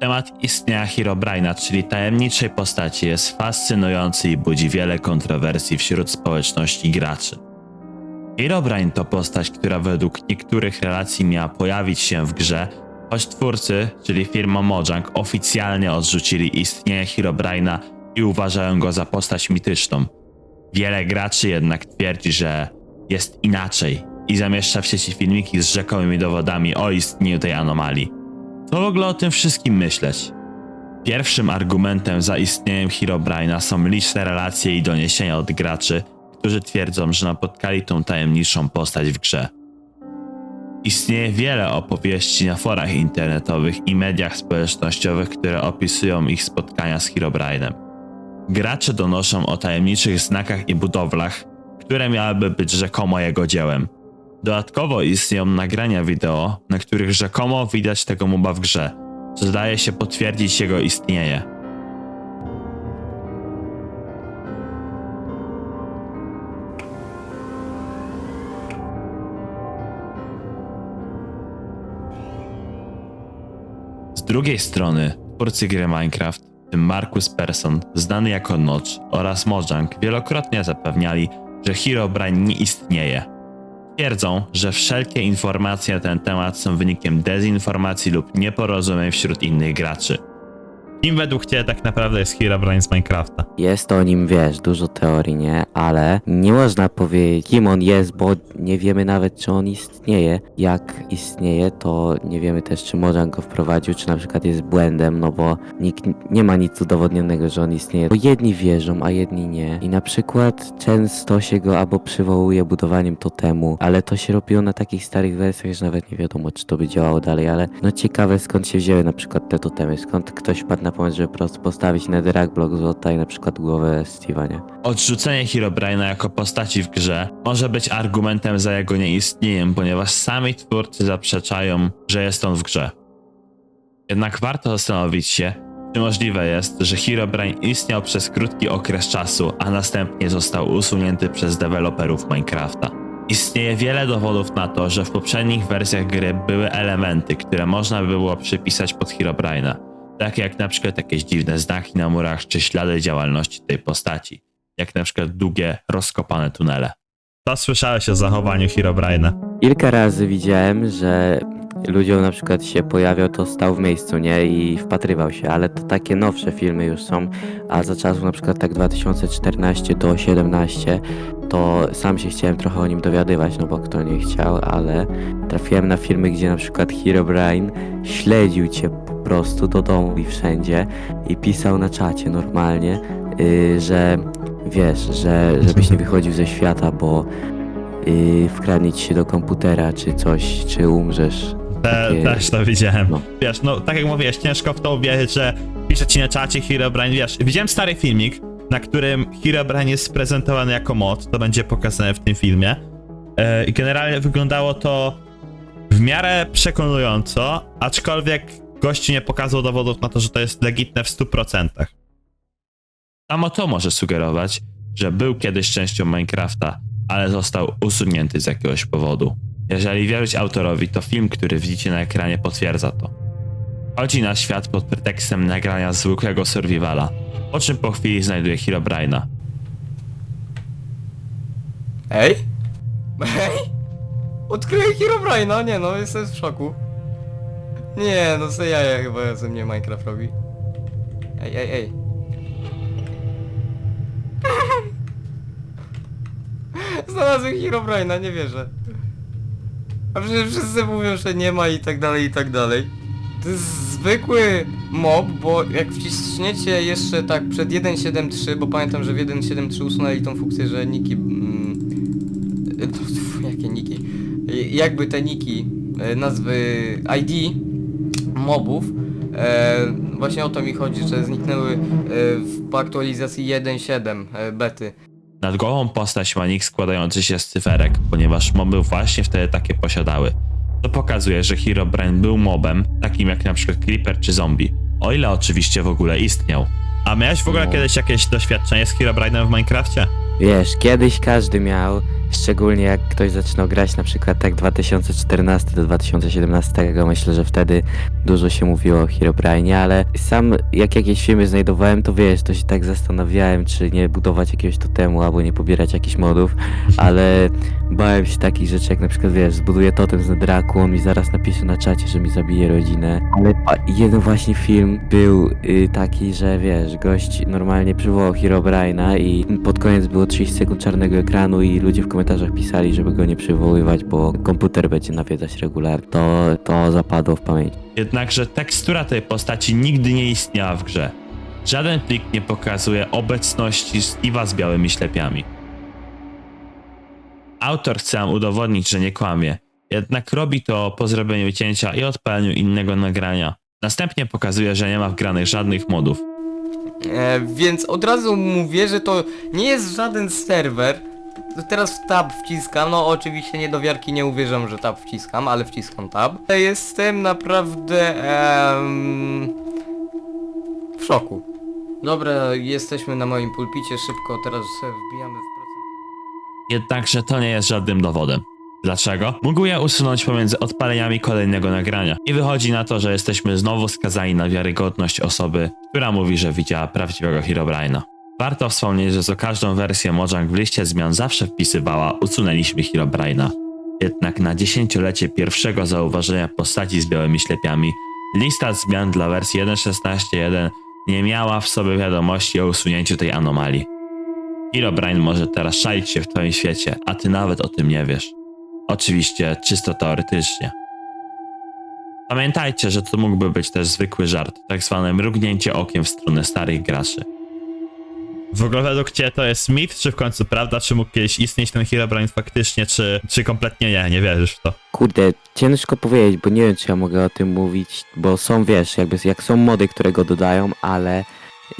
Temat istnienia Herobrine'a, czyli tajemniczej postaci, jest fascynujący i budzi wiele kontrowersji wśród społeczności graczy. Herobrine to postać, która według niektórych relacji miała pojawić się w grze, choć twórcy, czyli firma Mojang, oficjalnie odrzucili istnienie Herobrine'a i uważają go za postać mityczną. Wiele graczy jednak twierdzi, że jest inaczej i zamieszcza w sieci filmiki z rzekomymi dowodami o istnieniu tej anomalii. Co w ogóle o tym wszystkim myśleć? Pierwszym argumentem za istnieniem Herobrine'a są liczne relacje i doniesienia od graczy, którzy twierdzą, że napotkali tą tajemniczą postać w grze. Istnieje wiele opowieści na forach internetowych i mediach społecznościowych, które opisują ich spotkania z Herobrine'em. Gracze donoszą o tajemniczych znakach i budowlach, które miałyby być rzekomo jego dziełem. Dodatkowo istnieją nagrania wideo, na których rzekomo widać tego moba w grze, co zdaje się potwierdzić jego istnienie. Z drugiej strony, twórcy gry Minecraft, w tym Markus Persson, znany jako Notch oraz Mojang, wielokrotnie zapewniali, że Herobrine nie istnieje. Twierdzą, że wszelkie informacje na ten temat są wynikiem dezinformacji lub nieporozumień wśród innych graczy. Kim według Ciebie tak naprawdę jest Herobrine z Minecrafta? Jest o nim, wiesz, dużo teorii, nie? Ale nie można powiedzieć, kim on jest, bo nie wiemy nawet, czy on istnieje. Jak istnieje, to nie wiemy też, czy Mojang go wprowadził, czy na przykład jest błędem, no bo nikt nie ma nic udowodnionego, że on istnieje. Bo jedni wierzą, a jedni nie. I na przykład często się go albo przywołuje budowaniem totemu, ale to się robiło na takich starych wersjach, że nawet nie wiadomo, czy to by działało dalej, ale no ciekawe skąd się wzięły na przykład te totemy, skąd ktoś wpadł na pomysł, żeby po prostu postawić netherrack blok złota i na przykład głowę Steve'a, nie? Odrzucenie Herobrine'a jako postaci w grze może być argumentem za jego nieistnieniem, ponieważ sami twórcy zaprzeczają, że jest on w grze. Jednak warto zastanowić się, czy możliwe jest, że Herobrine istniał przez krótki okres czasu, a następnie został usunięty przez deweloperów Minecrafta. Istnieje wiele dowodów na to, że w poprzednich wersjach gry były elementy, które można by było przypisać pod Herobrine'a, takie jak na przykład jakieś dziwne znaki na murach czy ślady działalności tej postaci jak na przykład długie, rozkopane tunele. Co słyszałeś o zachowaniu Herobrine'a? Kilka razy widziałem, że ludziom na przykład się pojawiał, to stał w miejscu, nie? I wpatrywał się, ale to takie nowsze filmy już są, a za czasów na przykład tak 2014 do 17 to sam się chciałem trochę o nim dowiadywać, no bo kto nie chciał, ale trafiłem na filmy, gdzie na przykład Herobrine śledził cię po prostu do domu i wszędzie i pisał na czacie normalnie, yy, że wiesz, że żebyś nie wychodził ze świata, bo yy, wkradnie ci się do komputera czy coś, czy umrzesz. Te, Takie- też to widziałem. no. Wiesz, no tak jak mówiłeś, ciężko w to uwierzyć, że pisze ci na czacie Herobrine, wiesz, widziałem stary filmik, na którym Herobrine jest prezentowany jako mod, to będzie pokazane w tym filmie. E, I generalnie wyglądało to w miarę przekonująco, aczkolwiek gościu nie pokazał dowodów na to, że to jest legitne w 100%. Samo to może sugerować, że był kiedyś częścią Minecrafta, ale został usunięty z jakiegoś powodu. Jeżeli wierzyć autorowi, to film, który widzicie na ekranie potwierdza to. Chodzi na świat pod pretekstem nagrania zwykłego survivala, po czym po chwili znajduje Herobrine'a. Ej? Ej? Odkryję Herobrine'a, nie no, jestem w szoku. Nie, no co jaja chyba ze mnie Minecraft robi. Ej, ej, ej. Znalazłem Herobrine'a, nie wierzę. A przecież wszyscy mówią, że nie ma i tak dalej, i tak dalej. To jest zwykły mob, bo jak wciśniecie jeszcze tak przed 1.7.3, bo pamiętam, że w 1.7.3 usunęli tą funkcję, że niki... Mm, jakie niki? Jakby te niki, e, nazwy ID mobów, e, właśnie o to mi chodzi, że zniknęły e, w, po aktualizacji 1.7 e, bety. Nad głową postać ma nick składający się z cyferek, ponieważ moby właśnie wtedy takie posiadały. To pokazuje, że Herobrine był mobem, takim jak na przykład Creeper czy zombie. O ile oczywiście w ogóle istniał. A miałeś w ogóle No. kiedyś jakieś doświadczenie z Herobrine'em w Minecrafcie? Wiesz, kiedyś każdy miał, Szczególnie jak ktoś zaczynał grać na przykład tak 2014 do 2017, myślę, że wtedy dużo się mówiło o Herobrine, ale sam jak jakieś filmy znajdowałem, to wiesz, to się tak zastanawiałem, czy nie budować jakiegoś totemu, albo nie pobierać jakichś modów, ale bałem się takich rzeczy, jak na przykład, wiesz, zbuduję totem z Nedraku, on mi zaraz napisze na czacie, że mi zabije rodzinę, ale jeden właśnie film był y, taki, że wiesz, gość normalnie przywołał Herobrine'a i pod koniec było 30 sekund czarnego ekranu i ludzie w komentarzach pisali, żeby go nie przywoływać, bo komputer będzie nawiedzać regularnie. To, to zapadło w pamięć. Jednakże tekstura tej postaci nigdy nie istniała w grze. Żaden plik nie pokazuje obecności Steve'a z białymi ślepiami. Autor chce nam udowodnić, że nie kłamie, jednak robi to po zrobieniu cięcia i odpaleniu innego nagrania. Następnie pokazuje, że nie ma wgranych żadnych modów. E, więc od razu mówię, że to nie jest żaden serwer. Teraz tab wciskam, no oczywiście niedowiarki nie uwierzą, że tab wciskam, ale wciskam tab. Jestem naprawdę em, w szoku. Dobra, jesteśmy na moim pulpicie, szybko teraz wbijamy w. Jednakże to nie jest żadnym dowodem. Dlaczego? Mógł je usunąć pomiędzy odpaleniami kolejnego nagrania. I wychodzi na to, że jesteśmy znowu skazani na wiarygodność osoby, która mówi, że widziała prawdziwego Herobrine'a. Warto wspomnieć, że za każdą wersję Mojang w liście zmian zawsze wpisywała usunęliśmy Herobrine'a. Jednak na dziesięciolecie pierwszego zauważenia postaci z białymi ślepiami, lista zmian dla wersji 1.16.1 nie miała w sobie wiadomości o usunięciu tej anomalii. Herobrine może teraz szalić się w twoim świecie, a ty nawet o tym nie wiesz. Oczywiście czysto teoretycznie. Pamiętajcie, że to mógłby być też zwykły żart, tak zwane mrugnięcie okiem w stronę starych graczy. W ogóle według ciebie to jest mit, czy w końcu prawda, czy mógł kiedyś istnieć ten Herobrine faktycznie, czy, czy kompletnie nie, nie wierzysz w to? Kurde, ciężko powiedzieć, bo nie wiem, czy ja mogę o tym mówić, bo są, wiesz, jakby jak są mody, które go dodają, ale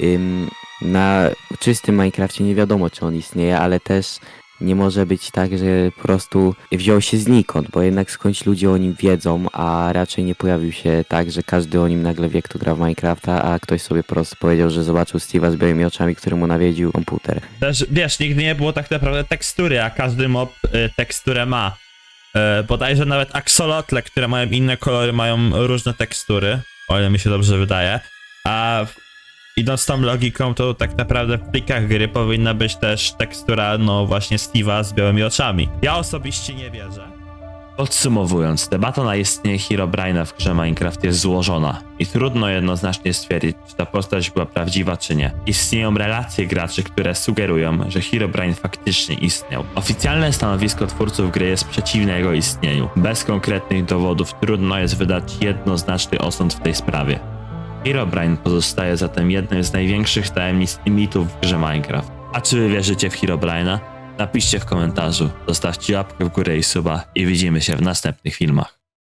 ym, na czystym Minecrafcie nie wiadomo, czy on istnieje, ale też nie może być tak, że po prostu wziął się znikąd, bo jednak skądś ludzie o nim wiedzą, a raczej nie pojawił się tak, że każdy o nim nagle wie, kto gra w Minecrafta, a ktoś sobie po prostu powiedział, że zobaczył Steve'a z białymi oczami, który mu nawiedził komputer. Też, wiesz, nigdy nie było tak naprawdę tekstury, a każdy mob y, teksturę ma. Y, bodajże nawet axolotle, które mają inne kolory, mają różne tekstury, o ile mi się dobrze wydaje. A idąc tą logiką, to tak naprawdę w plikach gry powinna być też tekstura, no właśnie Steve'a z białymi oczami. Ja osobiście nie wierzę. Podsumowując, debata na istnienie Herobrine'a w grze Minecraft jest złożona i trudno jednoznacznie stwierdzić, czy ta postać była prawdziwa, czy nie. Istnieją relacje graczy, które sugerują, że Herobrine faktycznie istniał. Oficjalne stanowisko twórców gry jest przeciwne jego istnieniu. Bez konkretnych dowodów trudno jest wydać jednoznaczny osąd w tej sprawie. Herobrine pozostaje zatem jednym z największych tajemnic i mitów w grze Minecraft. A czy wy wierzycie w Herobrine'a? Napiszcie w komentarzu, zostawcie łapkę w górę i suba i widzimy się w następnych filmach.